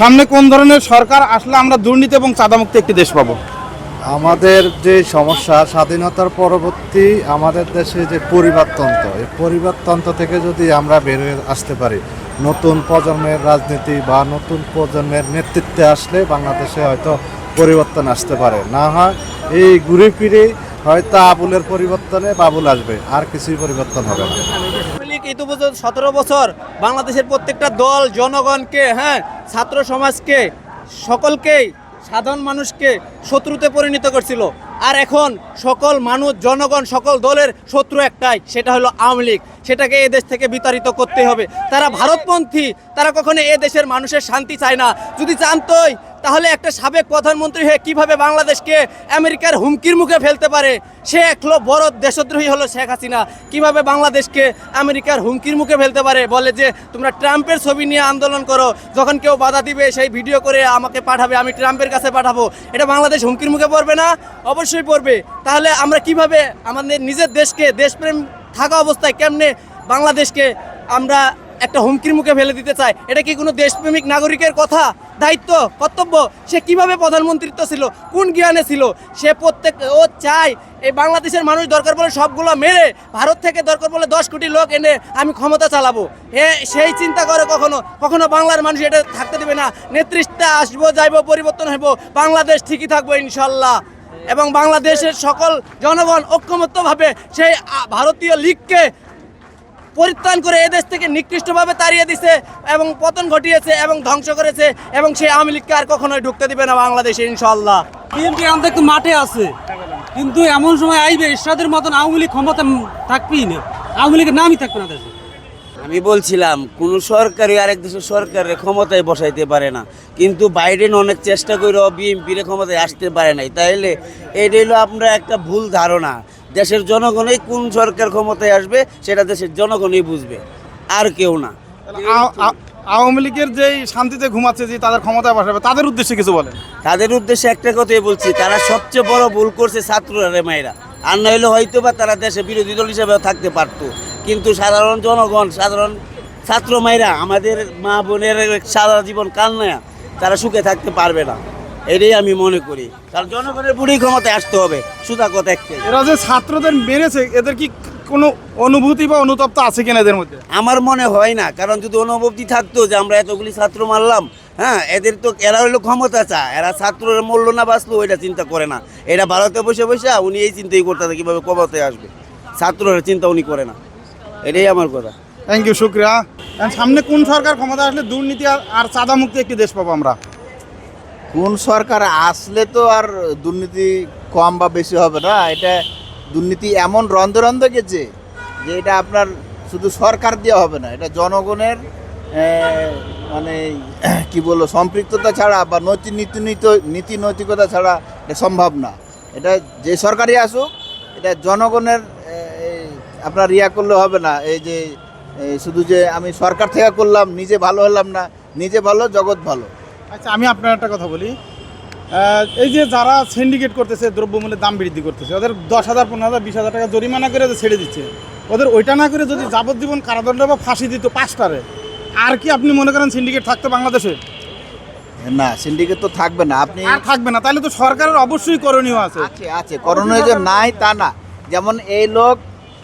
সামনে কোন ধরনের সরকার আসলে আমরা দুর্নীতি এবং চাঁদামুক্ত একটি দেশ পাবো? আমাদের যে সমস্যা, স্বাধীনতার পরবর্তী আমাদের দেশে যে পরিবারতন্ত্র, এই পরিবারতন্ত্র থেকে যদি আমরা বেরিয়ে আসতে পারি, নতুন প্রজন্মের রাজনীতি বা নতুন প্রজন্মের নেতৃত্বে আসলে বাংলাদেশে হয়তো পরিবর্তন আসতে পারে। না হয় এই ঘুরে ফিরে হয়তো আবুলের পরিবর্তনে বাবুল আসবে, আর কিছুই পরিবর্তন হবে না। তো বছর সতেরো বছর বাংলাদেশের প্রত্যেকটা দল জনগণকে হ্যাঁ ছাত্র সমাজকে সকলকেই সাধারণ মানুষকে শত্রুতে পরিণত করছিল। আর এখন সকল মানুষ, জনগণ, সকল দলের শত্রু একটাই, সেটা হলো আওয়ামী লীগ। সেটাকে এ দেশ থেকে বিতাড়িত করতে হবে। তারা ভারতপন্থী, তারা কখনো এ দেশের মানুষের শান্তি চায় না। যদি জানতোই, তাহলে একটা সাবেক প্রধানমন্ত্রী হয়ে কীভাবে বাংলাদেশকে আমেরিকার হুমকির মুখে ফেলতে পারে? সে একলো বড় দেশদ্রোহী হলো শেখ হাসিনা। কীভাবে বাংলাদেশকে আমেরিকার হুমকির মুখে ফেলতে পারে? বলে যে, তোমরা ট্রাম্পের ছবি নিয়ে আন্দোলন করো। যখন কেউ বাধা দিবে, সেই ভিডিও করে আমাকে পাঠাবে, আমি ট্রাম্পের কাছে পাঠাবো। এটা বাংলাদেশ হুমকির মুখে পড়বে না? অবশ্যই পড়বে। তাহলে আমরা কীভাবে আমাদের নিজের দেশকে, দেশপ্রেম থাকা অবস্থায় কেমনে বাংলাদেশকে আমরা একটা হুমকির মুখে ফেলে দিতে চায়। এটা কি কোনো দেশপ্রেমিক নাগরিকের কথা? দায়িত্ব? কর্তব্য? সে কীভাবে প্রধানমন্ত্রিত্ব ছিল? কোন জ্ঞানে ছিল? সে প্রত্যেক ও চায় এই বাংলাদেশের মানুষ দরকার বলে সবগুলো মেরে, ভারত থেকে দরকার বলে দশ কোটি লোক এনে আমি ক্ষমতা চালাবো। এ সেই চিন্তা করে কখনো কখনো বাংলার মানুষ এটা থাকতে দেবে না। নেতৃত্বে আসব, যাইব, পরিবর্তন হইব। বাংলাদেশ ঠিকই থাকব ইনশাল্লাহ এবং বাংলাদেশের সকল জনগণ ঐক্যমত্যভাবে সেই ভারতীয় লীগকে পরিত্রাণ করে এদেশ থেকে নিকৃষ্টভাবে তাড়িয়ে দিছে এবং পতন ঘটিয়েছে এবং ধ্বংস করেছে এবং সেই আওয়ামী লীগকে আর কখনোই ঢুকতে দিবে না বাংলাদেশে ইনশাল্লাহ বিএনপি আমাদের একটু মাঠে আছে কিন্তু এমন সময় আইবে এরশাদের মতন আওয়ামী লীগ ক্ষমতা থাকবেই না। আওয়ামী লীগের নামই থাকবে না দেশে। আমি বলছিলাম কোন সরকারই আরেক দেশের সরকারের ক্ষমতায় বসাইতে পারে না। কিন্তু বাইডেন অনেক চেষ্টা করে বিএনপির ক্ষমতায় আসতে পারে নাই। তাইলে এটা হলো আপনার একটা ভুল ধারণা। দেশের জনগণই কোন সরকার ক্ষমতায় আসবে সেটা দেশের জনগণই বুঝবে আর কেউ না। আওয়ামী লীগের যেই শান্তিতে ঘুমাচ্ছে যে তাদের ক্ষমতায় বসাবে তাদের উদ্দেশ্যে কিছু বলেন। তাদের উদ্দেশ্যে একটা কথাই বলছি তারা সবচেয়ে বড় ভুল করছে ছাত্ররা রে মায়েরা। আর নইলে হয়তো বা তারা দেশে বিরোধী দল হিসেবে থাকতে পারতো। কিন্তু সাধারণ জনগণ সাধারণ ছাত্র মায়েরা আমাদের মা বোনের সারা জীবন কান্নায়া তারা সুখে থাকতে পারবে না। এটাই আমি মনে করি। কারণ জনগণের বুড়ি ক্ষমতায় আসতে হবে সুতা কথা একটাই। এরা যে ছাত্রদের মেরেছে এদের কি কোনো অনুভূতি বা অনুতপ্ত আছে কিনা এদের মধ্যে? আমার মনে হয় না কারণ যদি অনুভূতি থাকতো যে আমরা এতগুলি ছাত্র মারলাম হ্যাঁ এদের তো এরা হলো ক্ষমতা চা এরা ছাত্রের মূল্য না বাঁচলো ওইটা চিন্তা করে না। এটা ভারতে বসে বসে উনি এই চিন্তাই করতে থাকে কীভাবে ক্ষমতায় আসবে। ছাত্রের চিন্তা উনি করে না। এটাই আমার কথা। থ্যাংক ইউ শুক্রিয়া। সামনে কোন সরকার ক্ষমতা আসলে দুর্নীতি আর- আর চাঁদামুক্ত একটি দেশ পাবো আমরা? কোন সরকার আসলে তো আর দুর্নীতি কম বা বেশি হবে না, এটা দুর্নীতি এমন রন্ধ রন্ধ গেছে যে এটা আপনার শুধু সরকার দেওয়া হবে না, এটা জনগণের মানে কি বলব, সম্পৃক্ততা ছাড়া বা নৈতিক নীতি নীতি- নীতি নৈতিকতা ছাড়া এটা সম্ভব না। এটা যে সরকারই আসুক, এটা জনগণের আপনার ইয়া করলে হবে না, এই যে শুধু যে আমি সরকার থেকে করলাম, নিজে ভালো হলাম না, নিজে ভালো, জগৎ ভালো। আচ্ছা আমি আপনার একটা কথা বলি। এই যে যারা সিন্ডিকেট করতেছে দ্রব্যমূল্যের দাম বৃদ্ধি করতেছে ওদের দশ হাজার পনেরো হাজার বিশ হাজার টাকা জরিমানা করে ছেড়ে দিচ্ছে। ওদের ওইটা না করে যদি যাবজ্জীবন কারাদণ্ড বা ফাঁসি দিত পাঁচটারে আর কি আপনি মনে করেন সিন্ডিকেট থাকতো বাংলাদেশে? না সিন্ডিকেট তো থাকবে না আপনি আর থাকবে না তাহলে তো সরকারের অবশ্যই করণীয় আছে। আছে আছে করোনা যে নাই তা না। যেমন এই লোক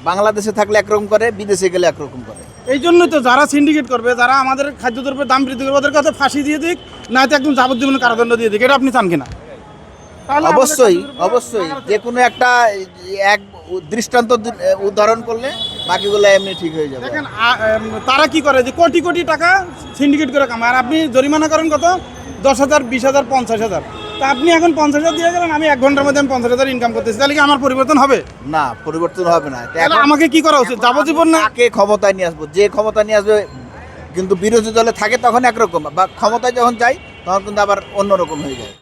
বাংলাদেশে থাকলে একরকম করে বিদেশে গেলে একরকম করে। এই জন্যই তো যারা সিন্ডিকেট করবে যারা আমাদের খাদ্যদ্রব্যের দাম বৃদ্ধি করবে ওদের কাছে ফাঁসি দিয়ে দিক না তো একদম যাবজ্জীবন কারাদণ্ড দিয়ে দিক। এটা আপনি চান কিনা? অবশ্যই অবশ্যই। যে কোনো একটা এক দৃষ্টান্ত উদাহরণ করলে বাকিগুলো এমনি ঠিক হয়ে যাবে। দেখেন তারা কি করে যে কোটি কোটি টাকা সিন্ডিকেট করে কামায় আর আপনি জরিমানা করেন কত? দশ হাজার বিশ হাজার পঞ্চাশ হাজার। তা আপনি এখন পঞ্চাশ হাজার দিয়ে গেলেন আমি এক ঘণ্টার মধ্যে আমি পঞ্চাশ হাজার ইনকাম করতেছি। তাহলে কি আমার পরিবর্তন হবে? না পরিবর্তন হবে না। তাহলে আমাকে কি করা উচিত? যাবজ্জীবন না? কে ক্ষমতায় নিয়ে আসব? যে ক্ষমতা নিয়ে আসবে কিন্তু বিরোধী দলে থাকে তখন একরকম বা ক্ষমতায় যখন যাই তখন কিন্তু আবার অন্যরকম হয়ে যায়।